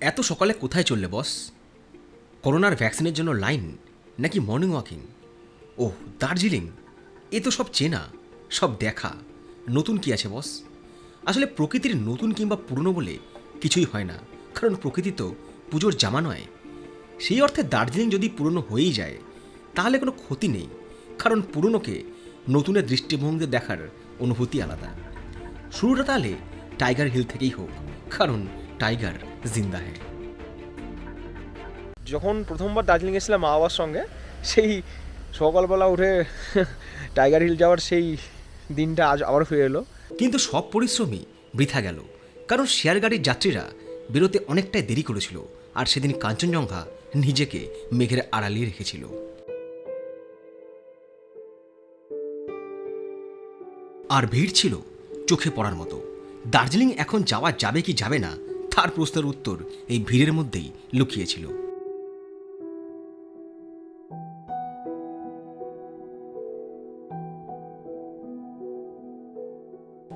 এত সকালে কোথায় চললে, বস? করোনার ভ্যাকসিনের জন্য লাইন নাকি মর্নিং ওয়াকিং ওহ, দার্জিলিং। এ তো সব চেনা, সব দেখা। নতুন কি আছে, বস? আসলে প্রকৃতির নতুন কিংবা পুরনো বলে কিছুই হয় না, কারণ প্রকৃতি তো পুজোর জামা নয়। সেই অর্থে দার্জিলিং যদি পুরনো হয়েই যায়, তাহলে কোনো ক্ষতি নেই, কারণ পুরনোকে নতুনের দৃষ্টিভঙ্গি দেখার অনুভূতি আলাদা। শুরুটা তাহলে টাইগার হিল থেকেই হোক, কারণ টাইগার জিন্দা হ্যাঁ যখন প্রথমবার দার্জিলিং এসেছিলাম মা বাবার সঙ্গে সেই সকালবেলা উঠে টাইগার হিল যাওয়ার সেই দিনটা আজ আবার ফিরে এলো। কিন্তু সব পরিশ্রমই বৃথা গেল কারণ শেয়ার গাড়ির যাত্রীরা বেরোতে অনেকটাই দেরি করেছিল আর সেদিন কাঞ্চনজঙ্ঘা নিজেকে মেঘের আড়ালিয়ে রেখেছিল। আর ভিড় ছিল চোখে পড়ার মতো। দার্জিলিং এখন যাওয়া যাবে কি যাবে না তার প্রশ্নের উত্তর এই ভিড়ের মধ্যেই লুকিয়েছিল।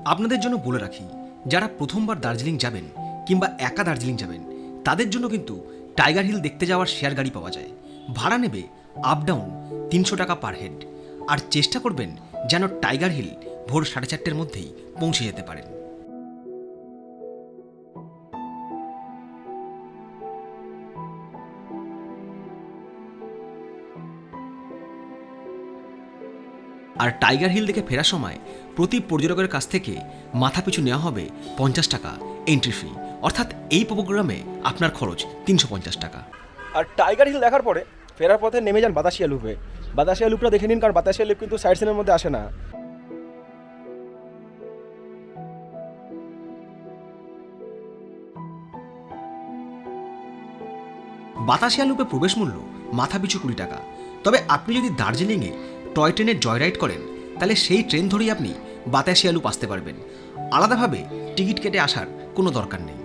আপনাদের জন্য বলে রাখি, যারা প্রথমবার দার্জিলিং যাবেন কিংবা একা দার্জিলিং যাবেন, তাদের জন্য কিন্তু টাইগার হিল দেখতে যাওয়ার শেয়ার গাড়ি পাওয়া যায়। ভাড়া নেবে আপ ডাউন তিনশো টাকা পার হেড। আর চেষ্টা করবেন যেন টাইগার হিল ভোর সাড়ে চারটের মধ্যেই পৌঁছে যেতে পারেন। আর টাইগার হিল দেখে ফেরার সময় প্রতি পর্যটকের কাছ থেকে মাথাপিছু নেওয়া হবে পঞ্চাশ টাকা এন্ট্রি ফি অর্থাৎ এই প্রোগ্রামে আপনার খরচ তিনশো পঞ্চাশ টাকা। আর টাইগার হিল দেখার পরে ফেরার পথে নেমে যান বাতাসিয়া লুপে। বাতাসিয়া লুপটা দেখে নিন কারণ বাতাসিয়া লুপ কিন্তু সাইড সিনের মধ্যে আসে না। বাতাসিয়া লুপে প্রবেশ মূল্য মাথাপিছু কুড়ি টাকা। তবে আপনি যদি দার্জিলিংয়ে টয় ট্রেনে জয়রাইড করেন, তাহলে সেই ট্রেন ধরেই আপনি বাতাসিয়ালু পাসতে আসতে পারবেন। আলাদাভাবে টিকিট কেটে আসার কোনো দরকার নেই।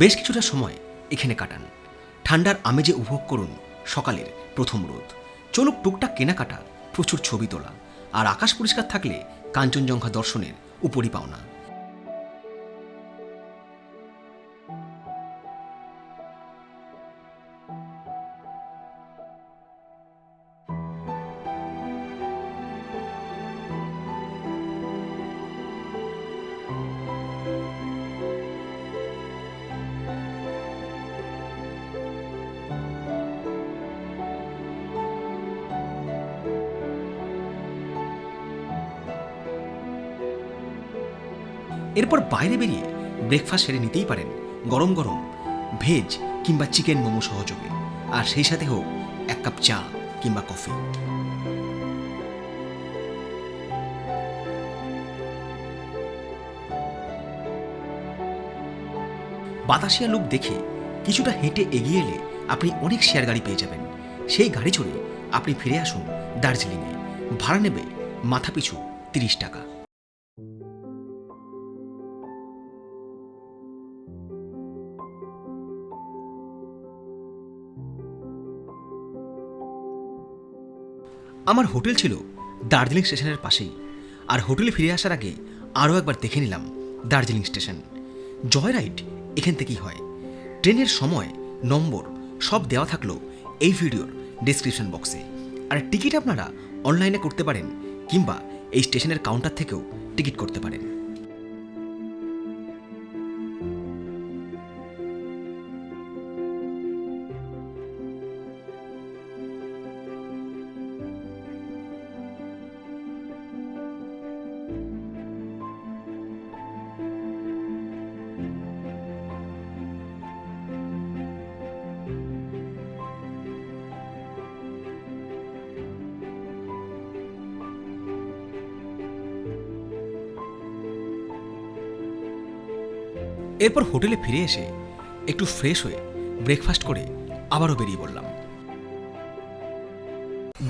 বেশ কিছুটা সময় এখানে কাটান। ঠান্ডার আমেজে উপভোগ করুন সকালের প্রথম রোদ। চলুক টুকটাক কেনাকাটা, প্রচুর ছবি তোলা, আর আকাশ পরিষ্কার থাকলে কাঞ্চনজঙ্ঘা দর্শনের উপরই পাওনা এরপর বাইরে বেরিয়ে ব্রেকফাস্ট সেরে নিতেই পারেন গরম গরম ভেজ কিংবা চিকেন মোমো সহযোগে। আর সেই সাথে হোক এক কাপ চা কিংবা কফি বাতাসিয়া লুক দেখে কিছুটা হেঁটে এগিয়ে এলে আপনি অনেক শেয়ার গাড়ি পেয়ে যাবেন। সেই গাড়ি চড়ে আপনি ফিরে আসুন দার্জিলিংয়ে। ভাড়া নেবে মাথাপিছু তিরিশ টাকা। আমার হোটেল ছিল দার্জিলিং স্টেশনের পাশেই। আর হোটেলে ফিরে আসার আগে আরও একবার দেখে নিলাম দার্জিলিং স্টেশন। জয় রাইড এখান থেকেই হয়। ট্রেনের সময়, নম্বর, সব দেওয়া থাকল এই ভিডিওর ডিসক্রিপশন বক্সে আর টিকিট আপনারা অনলাইনে করতে পারেন কিংবা এই স্টেশনের কাউন্টার থেকেও টিকিট করতে পারেন। এরপর হোটেলে ফিরে এসে একটু ফ্রেশ হয়ে ব্রেকফাস্ট করে আবারও বেরিয়ে পড়লাম।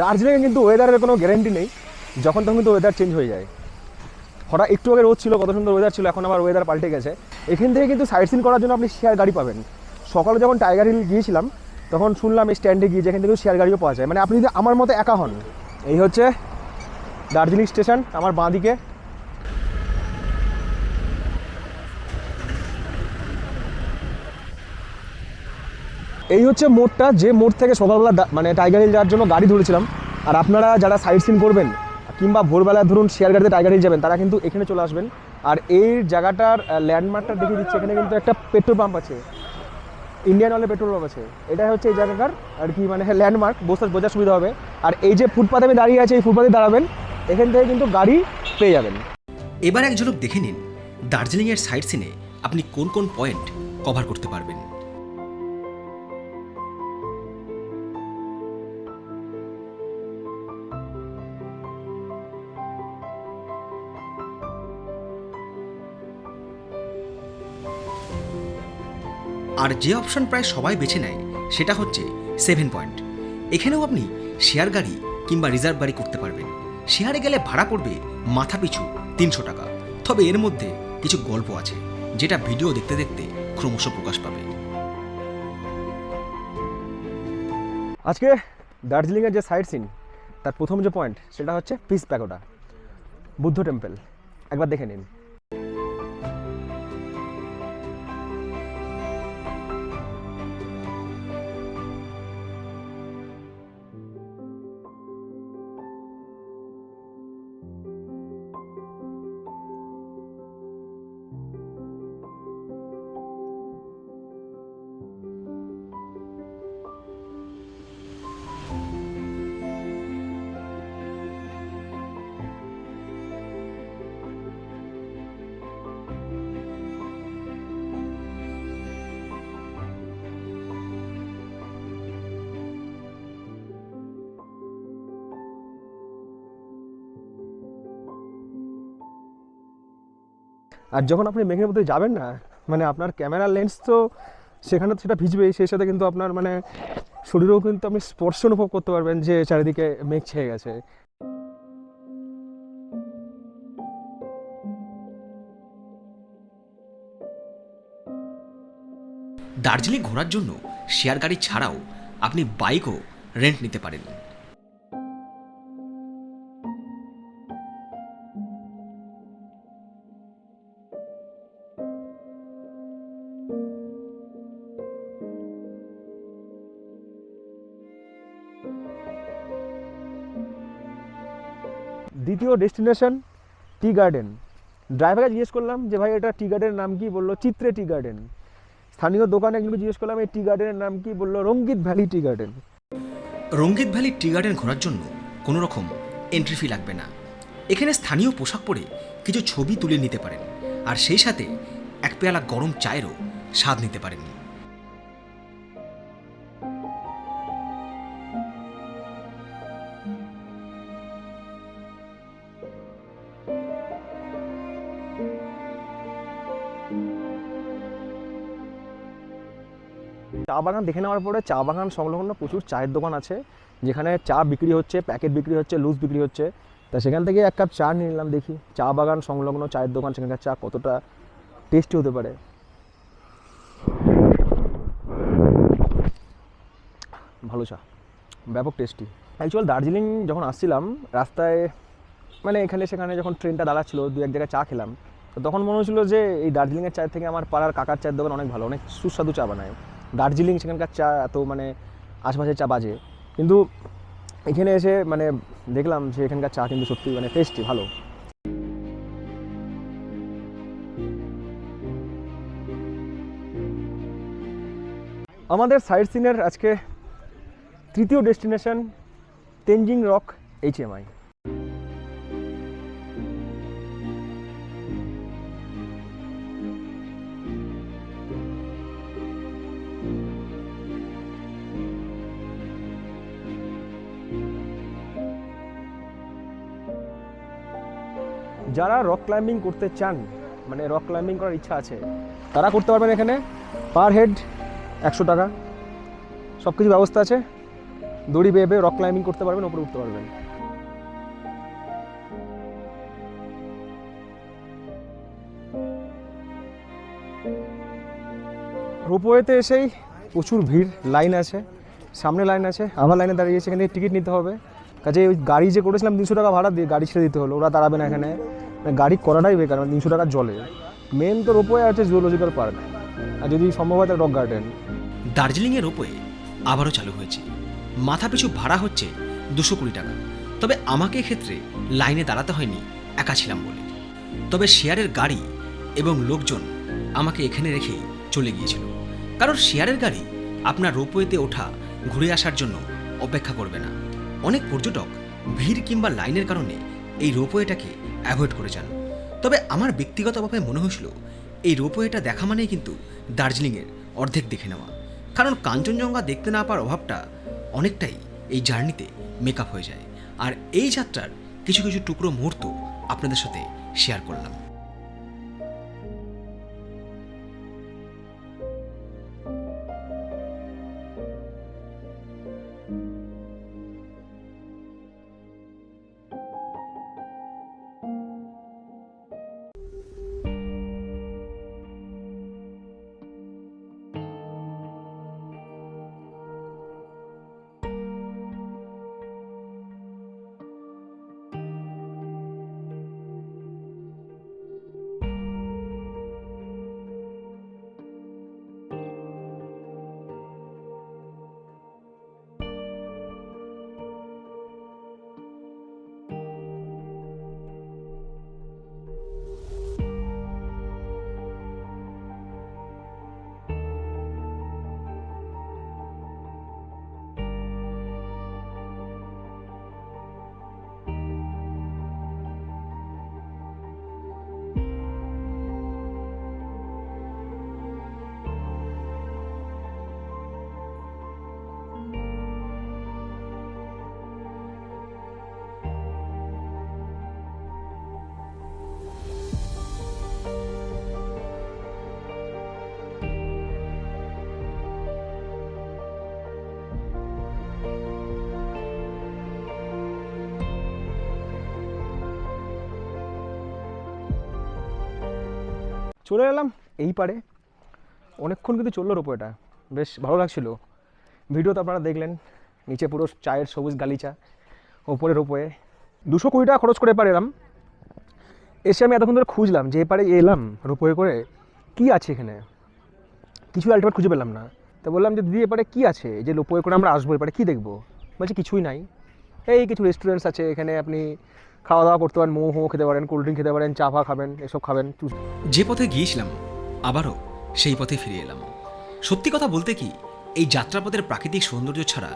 দার্জিলিংয়ে কিন্তু ওয়েদারের কোনো গ্যারেন্টি নেই। যখন তখন কিন্তু ওয়েদার চেঞ্জ হয়ে যায়। হঠাৎ একটু আগে রোদ ছিল, কত সুন্দর ওয়েদার ছিল, এখন আবার ওয়েদার পাল্টে গেছে। এখান থেকে কিন্তু সাইট সিন করার জন্য আপনি শেয়ার গাড়ি পাবেন। সকালে যখন টাইগার হিল গিয়েছিলাম, তখন শুনলাম এই স্ট্যান্ডে গিয়ে যেখান থেকে শেয়ার গাড়িও পাওয়া যায়। মানে আপনি যদি আমার মতো একা হন, এই হচ্ছে দার্জিলিং স্টেশন আমার বাঁ দিকে। এই হচ্ছে মোড়টা, যে মোড় থেকে সকালবেলা মানে টাইগার হিল যাওয়ার জন্য গাড়ি ধরেছিলাম। আর আপনারা যারা সাইট সিন করবেন, কিংবা ভোরবেলা ধরুন শেয়ার গাড়িতে টাইগার হিল যাবেন, তারা কিন্তু এখানে চলে আসবেন। আর এই জায়গাটার ল্যান্ডমার্কটা দেখিয়ে দিচ্ছে, এখানে কিন্তু একটা পেট্রোল পাম্প আছে। ইন্ডিয়ান অয়েলের পেট্রোল পাম্প আছে। এটা হচ্ছে এই জায়গাকার আর কি মানে ল্যান্ডমার্ক বসে বোঝার সুবিধা হবে। আর এই যে ফুটপাতে আমি দাঁড়িয়ে আছি, এই ফুটপাতে দাঁড়াবেন, এখান থেকে কিন্তু গাড়ি পেয়ে যাবেন। এবার এক ঝলক দেখে নিন, দার্জিলিংয়ের সাইট সিনে আপনি কোন কোন পয়েন্ট কভার করতে পারবেন। আর যে অপশন প্রায় সবাই বেছে নেয়, সেটা হচ্ছে সেভেন পয়েন্ট এখানেও আপনি শেয়ার গাড়ি কিংবা রিজার্ভ গাড়ি করতে পারবেন। শেয়ারে গেলে ভাড়া পড়বে মাথা পিছু তিনশো টাকা। তবে এর মধ্যে কিছু গল্প আছে, যেটা ভিডিও দেখতে দেখতে ক্রমশ প্রকাশ পাবে। আজকে দার্জিলিংয়ের যে সাইট সিন তার প্রথম যে পয়েন্ট সেটা হচ্ছে পিস প্যাকোটা বুদ্ধ টেম্পল একবার দেখে নিন। আর যখন আপনি মেঘের মধ্যে যাবেন না মানে আপনার ক্যামেরা লেন্স তো সেখানে তো সেটা ভিজবেই সেই সাথে কিন্তু আপনার মানে শরীরেও কিন্তু আপনি স্পর্শ অনুভব করতে পারবেন যে চারিদিকে মেঘ ছেয়ে গেছে। দার্জিলিং ঘোরার জন্য শেয়ার গাড়ি ছাড়াও আপনি বাইকও রেন্ট নিতে পারেন। দ্বিতীয় ডেস্টিনেশন টি গার্ডেন। ড্রাইভারকে জিজ্ঞেস করলাম যে, ভাই, এটা টি গার্ডেনের নাম কি? বলল, চিত্রে টি গার্ডেন। স্থানীয় দোকানে একজনকে জিজ্ঞেস করলাম, এই টি গার্ডেনের নাম কি? বলল, Rangit valley tea garden. Rangit valley tea garden ঘোরার জন্য কোনো রকম এন্ট্রি ফি লাগবে না। এখানে স্থানীয় পোশাক পরে কিছু ছবি তুলে নিতে পারেন, আর সেই সাথে এক পেয়ালা গরম চায়েরও স্বাদ নিতে পারেন। চা বাগান দেখে নেওয়ার পরে চা বাগান সংলগ্ন প্রচুর চায়ের দোকান আছে, যেখানে চা বিক্রি হচ্ছে, প্যাকেট বিক্রি হচ্ছে, লুজ বিক্রি হচ্ছে। তা সেখান থেকে এক কাপ চা নিয়ে নিলাম, দেখি চা বাগান সংলগ্ন চায়ের দোকান, সেখানকার চা কতটা টেস্টি হতে পারে। ভালো চা, ব্যাপক টেস্টি অ্যাকচুয়াল দার্জিলিং যখন আসছিলাম, রাস্তায় মানে এখানে সেখানে যখন ট্রেনটা দাঁড়াচ্ছিল, দু এক জায়গায় চা খেলাম, তো তখন মনে হচ্ছিল যে এই দার্জিলিংয়ের চায়ের থেকে আমার পাড়ার কাকার চায়ের দোকান অনেক ভালো, অনেক সুস্বাদু চা বানায়। দার্জিলিং, সেখানকার চা এত মানে আশপাশের চা বাজে। কিন্তু এখানে এসে মানে দেখলাম যে এখানকার চা কিন্তু সত্যি মানে টেস্টি ভালো। আমাদের সাইট সিনের আজকে তৃতীয় ডেস্টিনেশন, তেনজিং রক এইচএমআই যারা রক ক্লাইম্বিং করতে চান মানে রক ক্লাইম্বিং করার ইচ্ছা আছে, তারা করতে পারবেন এখানে। পার হেড একশো টাকা। সব কিছু ব্যবস্থা আছে। দড়ি বেয়ে রক ক্লাইম্বিং করতে পারবেন, ওপরে উঠতে পারবেন। রোপওয়েতে এসেই প্রচুর ভিড়, লাইন আছে, সামনে লাইন আছে, আমার লাইনে দাঁড়িয়ে সেখানে টিকিট নিতে হবে। কাজে ওই গাড়ি যে করেছিলাম তিনশো টাকা ভাড়া দিয়ে গাড়ি ছেড়ে দিতে হলো, ওরা দাঁড়াবে না এখানে। গাড়ি করাটাই বেকার মানে তিনশো টাকা জলে। মেন তো রোপওয়ে আছে জুওলজিক্যাল পার্ক আর যদি সম্ভব হয় রক গার্ডেন দার্জিলিংয়ের রোপওয়ে আবারও চালু হয়েছে। মাথা পিছু ভাড়া হচ্ছে দুশো কুড়ি টাকা। তবে আমাকে এক্ষেত্রে লাইনে দাঁড়াতে হয়নি, একা ছিলাম বলে। তবে শেয়ারের গাড়ি এবং লোকজন আমাকে এখানে রেখেই চলে গিয়েছিল। কারণ শেয়ারের গাড়ি আপনার রোপওয়েতে ওঠা, ঘুরে আসার জন্য অপেক্ষা করবে না। অনেক পর্যটক ভিড় কিংবা লাইনের কারণে এই রোপওয়েটাকে অ্যাভয়েড করে যান। তবে আমার ব্যক্তিগতভাবে মনে হয়েছিল, এই রোপওয়েটা দেখা মানেই কিন্তু দার্জিলিংয়ের অর্ধেক দেখে নেওয়া। কারণ কাঞ্চনজঙ্ঘা দেখতে না পাওয়ার অভাবটা অনেকটাই এই জার্নিতে মেকআপ হয়ে যায়। আর এই যাত্রার কিছু কিছু টুকরো মুহূর্ত আপনাদের সাথে শেয়ার করলাম। চলে এলাম এই পারে অনেকক্ষণ কিন্তু চলল রোপওয়েটা বেশ ভালো লাগছিল। ভিডিও তো আপনারা দেখলেন। নিচে পুরো চায়ের সবুজ গালিচা, ওপরে রোপোয়ে। দুশো কুড়ি টাকা খরচ করে এপারে এলাম। এসে আমি এতক্ষণ ধরে খুঁজলাম যে এপারে এলাম রোপোয়ে করে, কি আছে এখানে? কিছু আলটিমেট খুঁজে পেলাম না। তো বললাম যে, দিদি এপারে কী আছে? যে রোপোয়ে করে আমরা আসব এপারে কী দেখব? বলছে, কিছুই নাই। এই কিছু রেস্টুরেন্টস আছে এখানে, আপনি খাওয়া দাওয়া করতে পারেন, মোমো ফোমো খেতে পারেন কোল্ড ড্রিঙ্ক খেতে পারেন, চা ফা খাবেন, এসব খাবেন যে পথে গিয়েছিলাম, আবারও সেই পথে ফিরে এলাম। সত্যি কথা বলতে কি, এই যাত্রাপথের প্রাকৃতিক সৌন্দর্য ছাড়া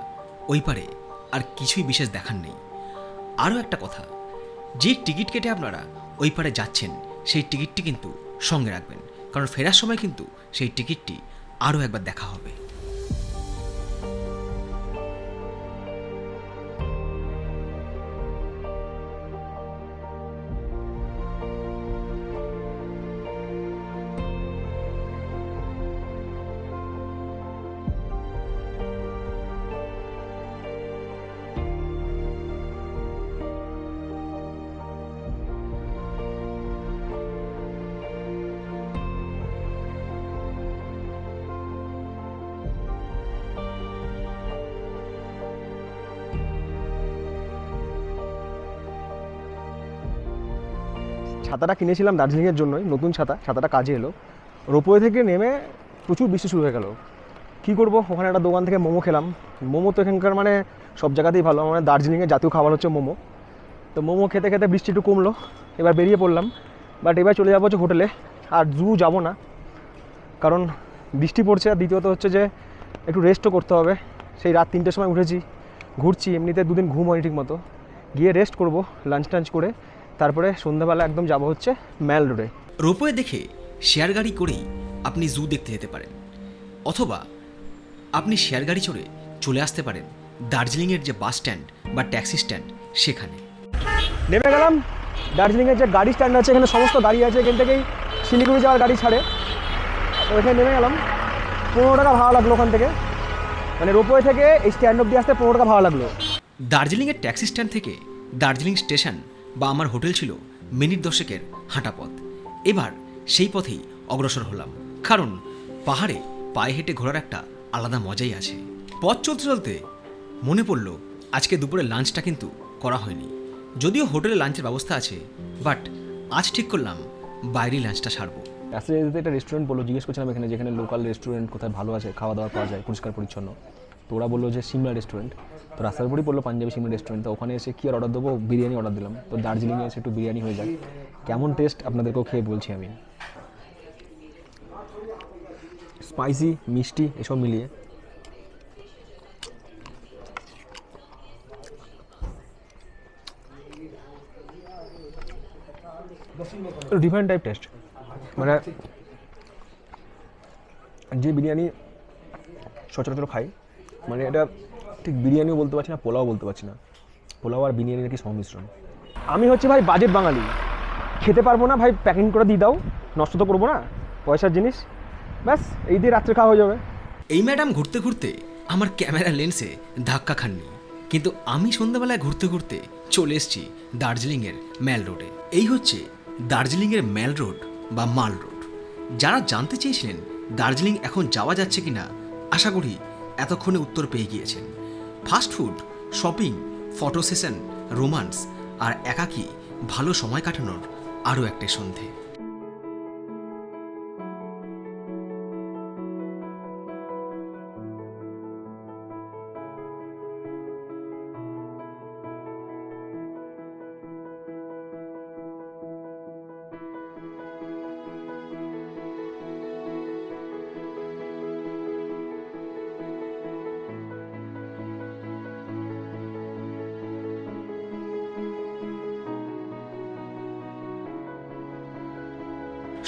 ওই পারে আর কিছুই বিশেষ দেখার নেই। আরও একটা কথা, যে টিকিট কেটে আপনারা ওই পারে যাচ্ছেন, সেই টিকিটটি কিন্তু সঙ্গে রাখবেন, কারণ ফেরার সময় কিন্তু সেই টিকিটটি আরও একবার দেখা হবে। ছাতাটা কিনেছিলাম দার্জিলিংয়ের জন্যই, নতুন ছাতা, ছাতাটা কাজে এলো। রোপওয়ে থেকে নেমে প্রচুর বৃষ্টি শুরু হয়ে গেল। কী করব? ওখানে একটা দোকান থেকে মোমো খেলাম। মোমো তো এখানকার মানে সব জায়গাতেই ভালো। মানে দার্জিলিংয়ের জাতীয় খাবার হচ্ছে মোমো। তো মোমো খেতে খেতে বৃষ্টি একটু কমলো। এবার বেরিয়ে পড়লাম। বাট এবার চলে যাব হচ্ছে হোটেলে। আর জু যাব না। কারণ বৃষ্টি পড়ছে আর দ্বিতীয়ত হচ্ছে যে একটু রেস্টও করতে হবে। সেই রাত তিনটের সময় উঠেছি। ঘুরছি। এমনিতে দুদিন ঘুম হয়নি ঠিক মতো গিয়ে রেস্ট করব লাঞ্চ টাঞ্চ করে। তারপরে সন্ধ্যাবেলা একদম যাব হচ্ছে ম্যাল রোডে। রোপওয়ে দেখে শেয়ার গাড়ি করেই আপনি জু দেখতে যেতে পারেন। অথবা আপনি শেয়ার গাড়ি চড়ে চলে আসতে পারেন দার্জিলিংয়ের যে বাস স্ট্যান্ড বা ট্যাক্সি স্ট্যান্ড সেখানে। নেমে গেলাম। দার্জিলিংয়ের যে গাড়ি স্ট্যান্ড আছে এখানে সমস্ত গাড়ি আছে এখান থেকেই শিলিগুড়ি যাওয়ার গাড়ি ছাড়ে। ওইখানে নেমে গেলাম। পনেরো টাকা ভাড়া লাগল ওখান থেকে। মানে রোপওয়ে থেকে এই স্ট্যান্ড অব্দি আসতে পনেরো টাকা ভাড়া লাগল। দার্জিলিংয়ের ট্যাক্সি স্ট্যান্ড থেকে দার্জিলিং স্টেশন বা আমার হোটেল ছিল মিনিট দশেকের হাঁটা পথ। এবার সেই পথেই অগ্রসর হলাম। কারণ পাহাড়ে পায়ে হেঁটে ঘোরার একটা আলাদা মজাই আছে। পথ চলতে চলতে মনে পড়ল, আজকে দুপুরে লাঞ্চটা কিন্তু করা হয়নি। যদিও হোটেলে লাঞ্চের ব্যবস্থা আছে, বাট আজ ঠিক করলাম বাইরে লাঞ্চটা সারবো। একটা রেস্টুরেন্ট বলল, জিজ্ঞেস করছিলাম এখানে, যেখানে লোকাল রেস্টুরেন্ট কোথায় ভালো আছে, খাওয়া দাওয়া পাওয়া যায়, পরিষ্কার পরিচ্ছন্ন। তো ওরা বলল যে সিমলা রেস্টুরেন্ট তো রাস্তার উপরই বলল পাঞ্জাবি সিমলা রেস্টুরেন্ট তো ওখানে এসে কী আর অর্ডার দেবো? বিরিয়ানি অর্ডার দিলাম। তো দার্জিলিংয়ে এসে একটু বিরিয়ানি হয়ে যায় কেমন টেস্ট আপনাদেরকেও খেয়ে বলছি আমি। স্পাইসি মিষ্টি, এসব মিলিয়ে। ডিফারেন্ট টাইপ টেস্ট মানে যে বিরিয়ানি সচরাচর খাই মানে এটা ঠিক বিরিয়ানিও বলতে পারছি না, পোলাও বলতে পারছি না। পোলাও আর বিরিয়ানির কি সংমিশ্রণ। আমি হচ্ছে ভাই বাজেট বাঙালি। খেতে পারব না ভাই প্যাকিং করে দিয়ে দাও। নষ্ট তো করব না, পয়সার জিনিস। ব্যাস, এই দিয়ে রাত্রে খাওয়া হয়ে যাবে। এই ম্যাডাম ঘুরতে ঘুরতে আমার ক্যামেরা লেন্সে ধাক্কা খাননি। কিন্তু আমি সন্ধ্যাবেলায় ঘুরতে ঘুরতে চলে এসেছি দার্জিলিংয়ের ম্যাল রোডে। এই হচ্ছে দার্জিলিংয়ের ম্যাল রোড বা মাল রোড। যারা জানতে চেয়েছিলেন দার্জিলিং এখন যাওয়া যাচ্ছে কিনা, আশা করি এতক্ষণে উত্তর পেয়ে গিয়েছেন। Fast food shopping photo session romance আর একাকী ভালো সময় কাটানোর আরও একটা সন্ধে।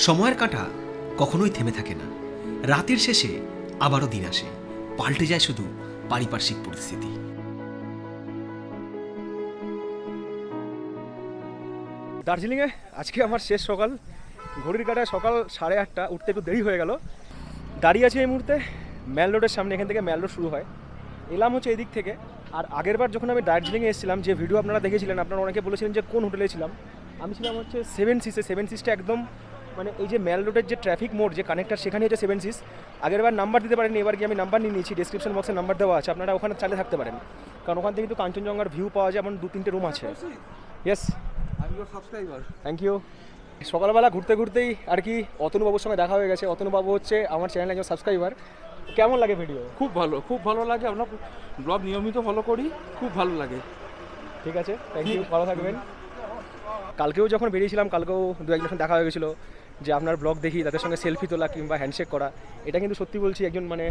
সময়ের কাঁটা কখনোই থেমে থাকে না। রাতের শেষে আবারও দিন আসে। পাল্টে যায় শুধু পারিপার্শ্বিক পরিস্থিতি। দার্জিলিংয়ে আজকে আমার শেষ সকাল। ঘড়ির কাটায় সকাল সাড়ে আটটা, উঠতে একটু দেরি হয়ে গেল। দাঁড়িয়ে আছি এই মুহূর্তে ম্যাল রোডের সামনে, এখান থেকে ম্যাল রোড শুরু হয়। এলাম হচ্ছে এদিক থেকে। আর আগেরবার যখন আমি দার্জিলিংয়ে এসেছিলাম, যে ভিডিও আপনারা দেখেছিলেন, আপনারা অনেকে বলেছিলেন যে কোন হোটেলে ছিলাম, আমি ছিলাম হচ্ছে সেভেন সিসে সেভেন সিসটা একদম মানে এই যে ম্যাল রোডের যে ট্রাফিক মোড যে কানেক্টার সেখানে হচ্ছে সেভেন সিস আগেরবার নাম্বার দিতে পারেনি এবার গিয়ে আমি নাম্বার নিয়ে নিয়েছি ডিসক্রিপশন বক্সে নাম্বার দেওয়া আছে আপনারা ওখানে চালে থাকতে পারেন। কারণ ওখান থেকে কিন্তু কাঞ্চনজঙ্ঘার ভিউ পাওয়া যায় এমন দু তিনটে রুম আছে ইয়েস থ্যাংক ইউ সকালবেলা ঘুরতে ঘুরতেই আর কি অতনুবাবুর সঙ্গে দেখা হয়ে গেছে। অতনুবাবু হচ্ছে আমার চ্যানেলের একজন সাবস্ক্রাইবার কেমন লাগে ভিডিও খুব ভালো খুব ভালো লাগে। আমরা ব্লগ নিয়মিত ফলো করি খুব ভালো লাগে। ঠিক আছে থ্যাংক ইউ ভালো থাকবেন। কালকেও যখন বেরিয়েছিলাম কালকেও দু একজন দেখা হয়ে গেছিল। যে আপনার ব্লগ দেখি, তাদের সঙ্গে সেলফি তোলা কিংবা হ্যান্ডশেক করা, এটা কিন্তু সত্যি বলছি একজন মানে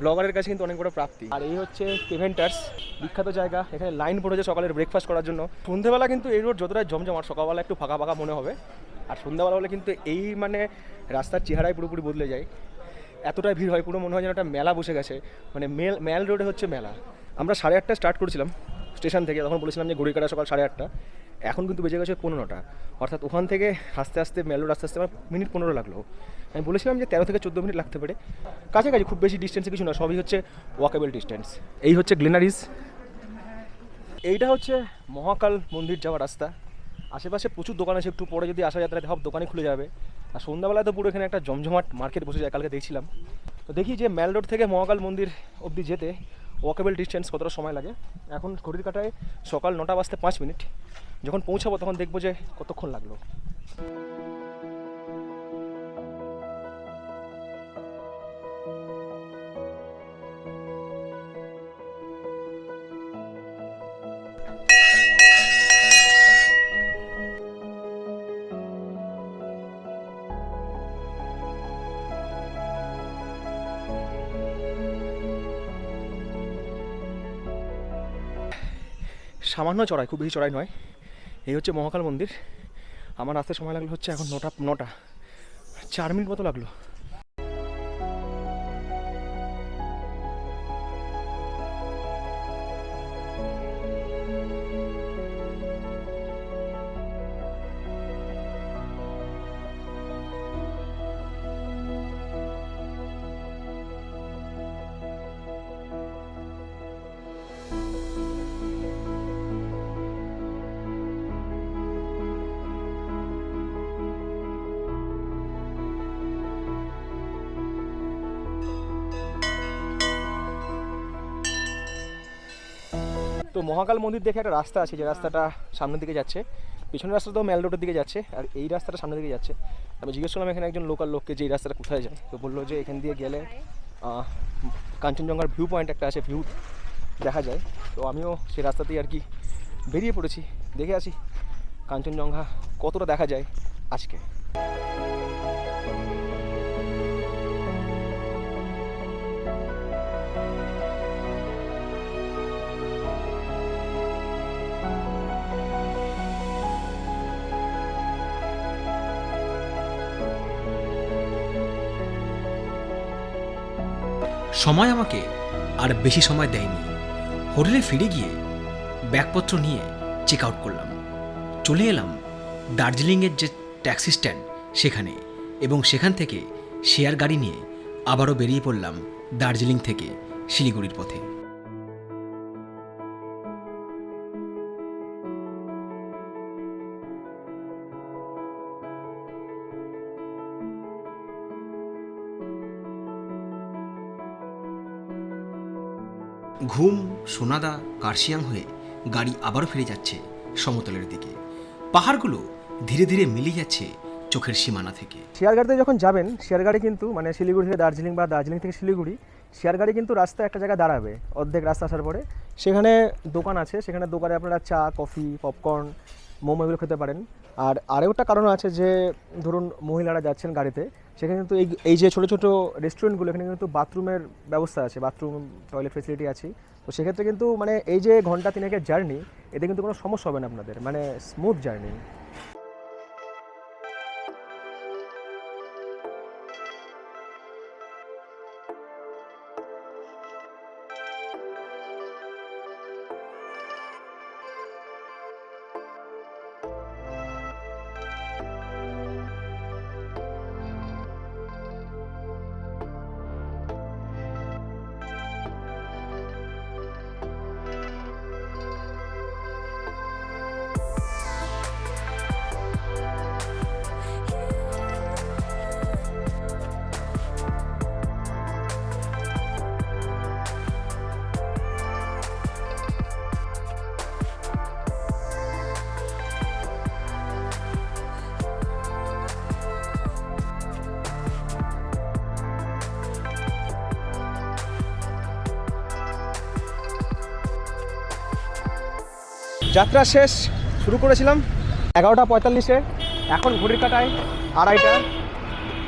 ব্লগারের কাছে কিন্তু অনেক বড় প্রাপ্তি। আর এই হচ্ছে কেভেন্টার্স বিখ্যাত জায়গা, এখানে লাইন পড়েছে সকালের ব্রেকফাস্ট করার জন্য। সন্ধ্যেবেলা কিন্তু এই রোড যতটা জমজমাট, সকালবেলা একটু ফাঁকা ফাঁকা মনে হবে। আর সন্ধ্যাবেলা হলে কিন্তু এই মানে রাস্তার চেহারাই পুরোপুরি বদলে যায়। এতটাই ভিড় হয়, পুরো মনে হয় যেন একটা মেলা বসে গেছে। মানে মেল ম্যাল রোডে হচ্ছে মেলা। আমরা সাড়ে আটটা স্টার্ট করেছিলাম স্টেশন থেকে, তখন বলেছিলাম যে ঘড়িকাটা সকাল সাড়ে আটটা। এখন কিন্তু বেজে গেছে পনেরোটা। অর্থাৎ ওখান থেকে আস্তে আস্তে মেল আস্তে আস্তে আমার মিনিট পনেরো লাগল। আমি বলেছিলাম যে তেরো থেকে চোদ্দ মিনিট লাগতে পারে। কাছাকাছি খুব বেশি ডিস্টেন্সে কিছু না, সবই হচ্ছে ওয়াকেবল ডিস্টেন্স এই হচ্ছে গ্লিনারিজ এইটা হচ্ছে মহাকাল মন্দির যাওয়ার রাস্তা। আশেপাশে প্রচুর দোকান আছে, একটু পরে যদি আসা তাহলে সব দোকানই খুলে যাবে। আর সন্ধ্যাবেলায় তো পুরো এখানে একটা জমজমাট মার্কেট বসে যায়, কালকে দেখছিলাম। তো দেখি যে ম্যাল রোড থেকে মহাকাল মন্দির অবধি যেতে ওয়াকেবল ডিস্টেন্স কতটা সময় লাগে। এখন ঘড়ির কাটায় সকাল নটা বাজতে পাঁচ মিনিট। যখন পৌঁছাবো তখন দেখব যে কতক্ষণ লাগল। সামান্য চড়াই খুব বেশি চড়াই নয়। এই হচ্ছে মহাকাল মন্দির। আমার আসতে সময় লাগল হচ্ছে এখন নটা নটা। চার মিনিট মতো লাগল। তো মহাকাল মন্দির দেখে একটা রাস্তা আছে, যে রাস্তাটা সামনের দিকে যাচ্ছে। পিছনের রাস্তা তো মেল রোডের দিকে যাচ্ছে, আর এই রাস্তাটা সামনের দিকে যাচ্ছে। আমি জিজ্ঞেস করলাম এখানে একজন লোকাল লোককে যে এই রাস্তাটা কোথায় যায়। তো বলল যে এখান দিয়ে গেলে কাঞ্চনজঙ্ঘার ভিউ পয়েন্ট একটা আছে ভিউ দেখা যায়। তো আমিও সেই রাস্তাতেই আর কি বেরিয়ে পড়েছি, দেখে আসি কাঞ্চনজঙ্ঘা কতটা দেখা যায় আজকে। সময় আমাকে আর বেশি সময় দেয়নি। হোটেলে ফিরে গিয়ে ব্যাগপত্র নিয়ে চেক আউট করলাম। চলে এলাম দার্জিলিংয়ের যে ট্যাক্সি স্ট্যান্ড সেখানে এবং সেখান থেকে শেয়ার গাড়ি নিয়ে আবারও বেরিয়ে পড়লাম দার্জিলিং থেকে শিলিগুড়ির পথে। ঘুম, সোনাদা, কার্শিয়াং হয়ে গাড়ি আবারও ফিরে যাচ্ছে সমতলের দিকে। পাহাড়গুলো ধীরে ধীরে মিলিয়ে যাচ্ছে চোখের সীমানা থেকে। শেয়ার গাড়িতে যখন যাবেন শেয়ার গাড়ি কিন্তু মানে শিলিগুড়ি থেকে দার্জিলিং বা দার্জিলিং থেকে শিলিগুড়ি শেয়ার গাড়ি কিন্তু রাস্তায় একটা জায়গায় দাঁড়াবে। অর্ধেক রাস্তা আসার পরে সেখানে দোকান আছে। সেখানে দোকানে আপনারা চা, কফি, পপকর্ন, মোমো এগুলো খেতে পারেন। আর আরও একটা কারণ আছে যে, ধরুন মহিলারা যাচ্ছেন গাড়িতে, সেখানে কিন্তু এই এই যে ছোটো ছোটো রেস্টুরেন্টগুলো এখানে কিন্তু বাথরুমের ব্যবস্থা আছে, বাথরুম টয়লেট ফেসিলিটি আছে তো সেক্ষেত্রে কিন্তু মানে এই যে ঘণ্টা তিনেকের জার্নি এতে কিন্তু কোনো সমস্যা হবে না আপনাদের মানে স্মুথ জার্নি যাত্রা শেষ, শুরু করেছিলাম এগারোটা পঁয়তাল্লিশে। এখন ঘড়ির কাটায় আড়াইটা।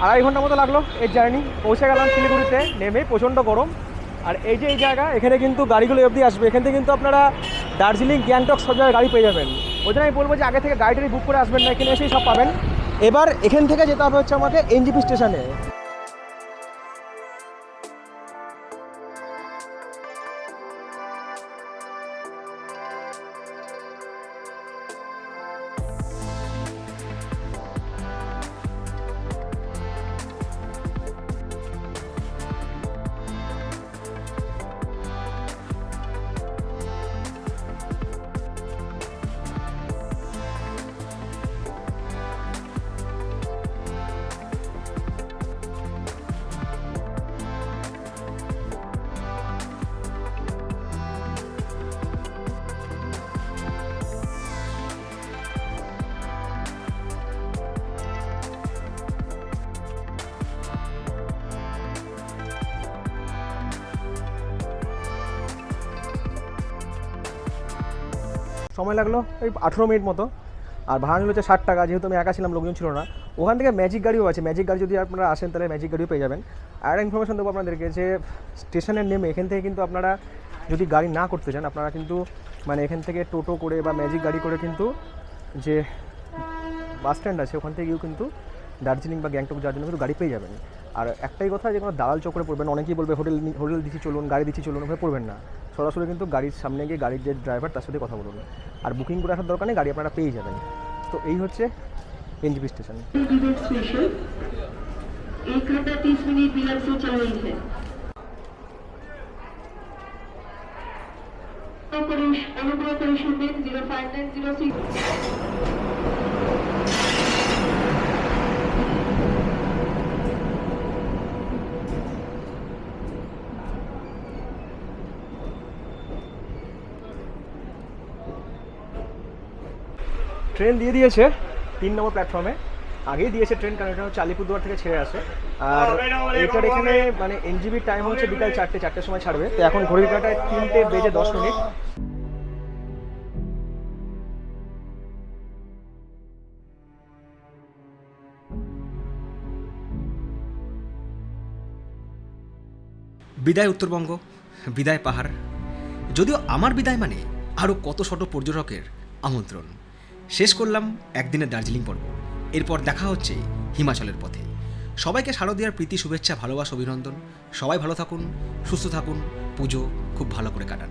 আড়াই ঘণ্টা মতো লাগল এই জার্নি পৌঁছে গেলাম শিলিগুড়িতে, নেমে প্রচণ্ড গরম। আর এই যে এই জায়গা, এখানে কিন্তু গাড়িগুলো অবধি আসবে। এখান থেকে কিন্তু আপনারা দার্জিলিং, গ্যাংটক সব জায়গায় গাড়ি পেয়ে যাবেন। ওই জন্য আমি বলব যে আগে থেকে গাড়িটারি বুক করে আসবেন না, এখানে এসেই সব পাবেন। এবার এখান থেকে যেতে হবে হচ্ছে আমাকে এনজিপি স্টেশনে। সময় লাগল ওই আঠেরো মিনিট মতো। আর ভাড়া নিল হচ্ছে ষাট টাকা, যেহেতু আমি একা ছিলাম, লোকজন ছিল না। ওখান থেকে ম্যাজিক গাড়িও আছে। ম্যাজিক গাড়ি যদি আপনারা আসেন, তাহলে ম্যাজিক গাড়িও পেয়ে যাবেন। আর একটা ইনফরমেশন দেবো আপনাদেরকে যে স্টেশনের নেমে এখান থেকে কিন্তু আপনারা যদি গাড়ি না করতে চান, আপনারা কিন্তু মানে এখান থেকে টোটো করে বা ম্যাজিক গাড়ি করে কিন্তু যে বাস স্ট্যান্ড আছে, ওখান থেকেও কিন্তু দার্জিলিং বা গ্যাংটক যাওয়ার জন্য কিন্তু গাড়ি পেয়ে যাবেন। আর একটাই কথা, যে কোনো দালাল চক্রে পড়বেন। অনেকেই বলবে, হোটেল হোটেল দিচ্ছি, চলুন, গাড়ি দিচ্ছি, চলুন ওখানে পড়বেন না। সরাসরি কিন্তু গাড়ির সামনে গিয়ে গাড়ির যে ড্রাইভার তার সাথে কথা বলুন। আর বুকিং করে আসার দরকার নেই, গাড়ি আপনারা পেয়ে যাবেন। তো এই হচ্ছে এনজিপি স্টেশন। অনুগ্রহ করে শুনবেন zero five nine zero six train দিয়ে দিয়েছে তিন নম্বর প্ল্যাটফর্মে। আগেই দিয়েছে ট্রেন কারণ এটা হচ্ছে আলিপুরদুয়ার থেকে ছেড়ে আসে। আর এটার এখানে মানে এনজিবির টাইম হচ্ছে বিকাল চারটে চারটের সময় ছাড়বে। তো এখন ঘড়ির কাটায় তিনটে বেজে দশ মিনিট। বিদায় উত্তরবঙ্গ বিদায় পাহাড়। যদিও আমার বিদায় মানে আরও কত শত পর্যটকের আমন্ত্রণ। শেষ করলাম একদিনের দার্জিলিং পর্ব। এরপর দেখা হচ্ছে হিমাচলের পথে। সবাইকে শারদীয়ার প্রীতি, শুভেচ্ছা, ভালোবাসা, অভিনন্দন। সবাই ভালো থাকুন, সুস্থ থাকুন, পুজো খুব ভালো করে কাটান।